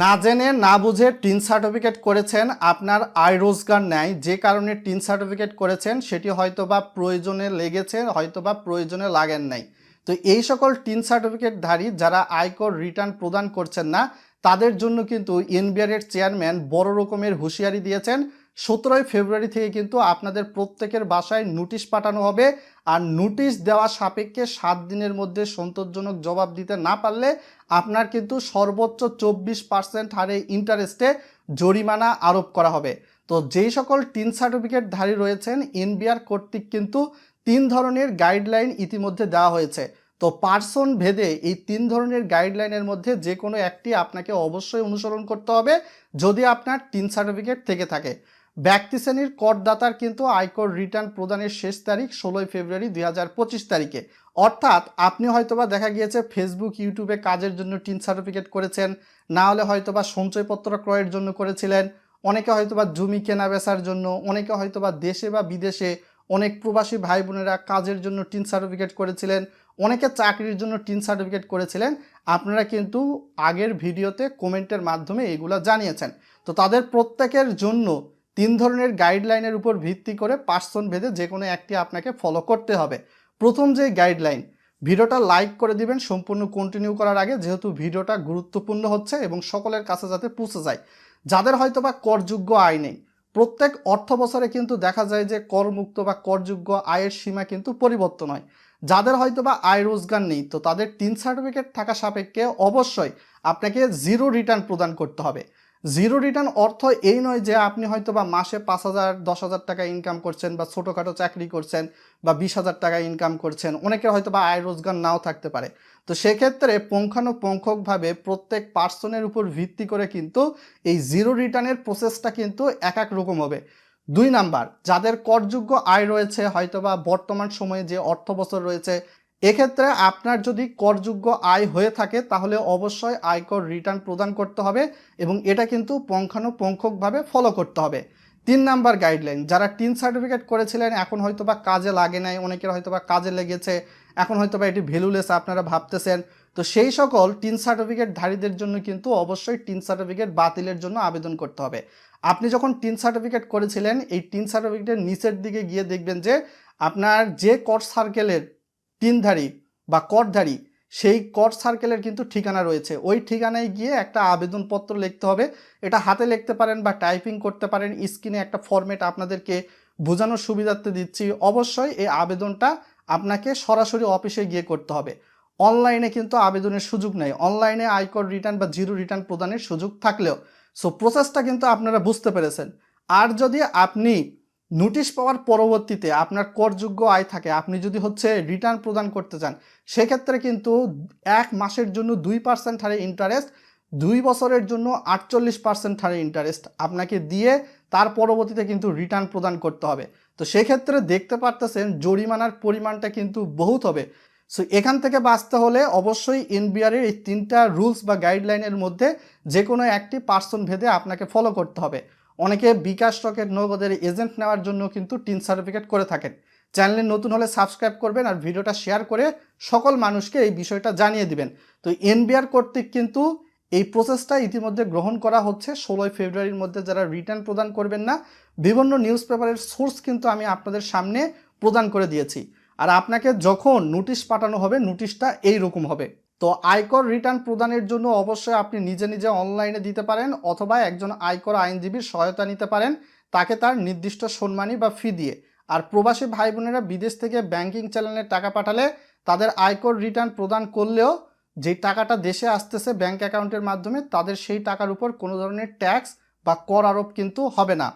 না জেনে, না বুঝে টিন সার্টিফিকেট করেছেন, আপনার আয় রোজগার নেয় যে কারণে টিন সার্টিফিকেট করেছেন, সেটি হয়তোবা প্রয়োজনে লেগেছে, হয়তোবা প্রয়োজনে লাগেন নাই। তো এই সকল টিন সার্টিফিকেটধারী যারা আয়কর রিটার্ন প্রদান করছেন না, তাদের জন্য কিন্তু এনবিআরের চেয়ারম্যান বড় রকমের হুঁশিয়ারি দিয়েছেন। সতেরোই ফেব্রুয়ারি থেকে কিন্তু আপনাদের প্রত্যেকের বাসায় নোটিশ পাঠানো হবে। আর নোটিশ দেওয়া সাপেক্ষে সাত দিনের মধ্যে সন্তোষজনক জবাব দিতে না পারলে আপনার কিন্তু সর্বোচ্চ চব্বিশ পার্সেন্ট হারে ইন্টারেস্টে জরিমানা আরোপ করা হবে। তো যেই সকল টিন সার্টিফিকেটধারী রয়েছেন, এনবিআর কর্তৃক কিন্তু তিন ধরনের গাইডলাইন ইতিমধ্যে দেওয়া হয়েছে। তো পার্সন ভেদে এই তিন ধরনের গাইডলাইনের মধ্যে যে কোনো একটি আপনাকে অবশ্যই অনুসরণ করতে হবে যদি আপনার টিন সার্টিফিকেট থেকে থাকে। ব্যক্তি শ্রেণির করদাতার কিন্তু আয়কর রিটার্ন প্রদানের শেষ তারিখ ষোলোই ফেব্রুয়ারি দুই হাজার পঁচিশ তারিখে। অর্থাৎ আপনি হয়তোবা দেখা গিয়েছে ফেসবুক ইউটিউবে কাজের জন্য টিন সার্টিফিকেট করেছেন, না হলে হয়তোবা সঞ্চয়পত্র ক্রয়ের জন্য করেছিলেন, অনেকে হয়তোবা জমি কেনা বেচার জন্য, অনেকে হয়তোবা দেশে বা বিদেশে অনেক প্রবাসী ভাই বোনেরা কাজের জন্য টিন সার্টিফিকেট করেছিলেন, অনেকে চাকরির জন্য টিন সার্টিফিকেট করেছিলেন, আপনারা কিন্তু আগের ভিডিওতে কমেন্টের মাধ্যমে এগুলো জানিয়েছেন। তো তাদের প্রত্যেকের জন্য তিন ধরনের গাইডলাইনের উপর ভিত্তি করে পার্সন ভেদে যে কোনো একটি আপনাকে ফলো করতে হবে। প্রথম যে গাইডলাইন ভিডিওটা লাইক করে দিবেন, সম্পূর্ণ কন্টিনিউ করার আগে যেহেতু ভিডিওটা গুরুত্বপূর্ণ হচ্ছে এবং সকলের কাছে যাতে পৌঁছে যায়। যাদের হয়তো বা করযোগ্য আয় নেই, প্রত্যেক অর্থ বছরে কিন্তু দেখা যায় যে করমুক্ত বা করযোগ্য আয়ের সীমা কিন্তু পরিবর্তন হয়। যাদের হয়তো বা আয় রোজগার নেই, তো তাদের তিন সার্টিফিকেট থাকা সাপেক্ষে অবশ্যই আপনাকে জিরো রিটার্ন প্রদান করতে হবে। জিরো রিটার্ন অর্থ এই নয় যে আপনি হয়তো বা মাসে পাঁচ হাজার, দশ হাজার টাকা ইনকাম করছেন বা ছোটোখাটো চাকরি করছেন বা বিশ হাজার টাকা ইনকাম করছেন, অনেকের হয়তো বা আয় রোজগার নাও থাকতে পারে। তো সেক্ষেত্রে পুঙ্খানুপুঙ্খকভাবে প্রত্যেক পার্সনের উপর ভিত্তি করে কিন্তু এই জিরো রিটার্নের প্রসেসটা কিন্তু এক এক রকম হবে। দুই নাম্বার, যাদের করযোগ্য আয় রয়েছে, হয়তোবা বর্তমান সময়ে যে অর্থ বছর রয়েছে এক্ষেত্রে আপনার যদি করযোগ্য আয় হয়ে থাকে, তাহলে অবশ্যই আয়কর রিটার্ন প্রদান করতে হবে এবং এটা কিন্তু পুঙ্খানুপুঙ্খকভাবে ফলো করতে হবে। তিন নাম্বার গাইডলাইন যারা টিন সার্টিফিকেট করেছিলেন, এখন হয়তো বা কাজে লাগে নাই, অনেকের হয়তো বা কাজে লেগেছে, এখন হয়তো বা এটি ভ্যালুলেস আপনারা ভাবতেছেন। তো সেই সকল টিন সার্টিফিকেট ধারীদের জন্য কিন্তু অবশ্যই টিন সার্টিফিকেট বাতিলের জন্য আবেদন করতে হবে। আপনি যখন টিন সার্টিফিকেট করেছিলেন, এই টিন সার্টিফিকেটের নিচের দিকে গিয়ে দেখবেন যে আপনার যে কর সার্কেলের টিনধারী বা করধারী, সেই কর সার্কেলের কিন্তু ঠিকানা রয়েছে। ওই ঠিকানায় গিয়ে একটা আবেদনপত্র লিখতে হবে। এটা হাতে লিখতে পারেন বা টাইপিং করতে পারেন। স্ক্রিনে একটা ফরম্যাট আপনাদেরকে বোঝানোর সুবিধার্থে দিচ্ছি। অবশ্যই এই আবেদনটা আপনাকে সরাসরি অফিসে গিয়ে করতে হবে। অনলাইনে কিন্তু আবেদনের সুযোগ নেই। অনলাইনে আয়কর রিটার্ন বা জিরো রিটার্ন প্রদানের সুযোগ থাকলেও। সো প্রসেসটা কিন্তু আপনারা বুঝতে পেরেছেন। আর যদি আপনি নোটিশ পাওয়ার পরবর্তীতে আপনার করযোগ্য আয় থাকে। আপনি যদি হচ্ছে রিটার্ন প্রদান করতে চান, সেক্ষেত্রে কিন্তু এক মাসের জন্য দুই পার্সেন্ট হারে ইন্টারেস্ট দুই বছরের জন্য আটচল্লিশ পার্সেন্ট হারে ইন্টারেস্ট আপনাকে দিয়ে তার পরবর্তীতে কিন্তু রিটার্ন প্রদান করতে হবে। তো সেক্ষেত্রে দেখতে পারতেছেন জরিমানার পরিমাণটা কিন্তু বহুত হবে। সো এখান থেকে বাঁচতে হলে অবশ্যই এনবিআরের এই তিনটা রুলস বা গাইডলাইনের মধ্যে যে কোনো একটি পার্সন ভেদে আপনাকে ফলো করতে হবে। অনেকে বিকাশ স্টকের নগদের এজেন্ট নেওয়ার জন্য কিন্তু টিন সার্টিফিকেট করে থাকেন। চ্যানেলে নতুন হলে সাবস্ক্রাইব করবেন আর ভিডিওটা শেয়ার করে সকল মানুষকে এই বিষয়টা জানিয়ে দিবেন। তো এনবিআর কর্তৃক কিন্তু এই প্রসেসটা ইতিমধ্যে গ্রহণ করা হচ্ছে। ষোলোই ফেব্রুয়ারির মধ্যে যারা রিটার্ন প্রদান করবেন না, বিভিন্ন নিউজ পেপারের সোর্স কিন্তু আমি আপনাদের সামনে প্রদান করে দিয়েছি। আর আপনাকে যখন নোটিশ পাঠানো হবে নোটিশটা এই রকম হবে। তো আয়কর রিটার্ন প্রদানের জন্য অবশ্যই আপনি নিজে নিজে অনলাইনে দিতে পারেন অথবা একজন আয়কর আইনজীবীর সহায়তা নিতে পারেন, তাকে তার নির্দিষ্ট সম্মানী বা ফি দিয়ে। আর প্রবাসী ভাই বোনেরা বিদেশ থেকে ব্যাংকিং চ্যানেলে টাকা পাঠালে তাদের আয়কর রিটার্ন প্রদান করলেও যে টাকাটা দেশে আসতেছে ব্যাংক অ্যাকাউন্টের মাধ্যমে, তাদের সেই টাকার উপর কোনো ধরনের ট্যাক্স বা কর আরোপ কিন্তু হবে না।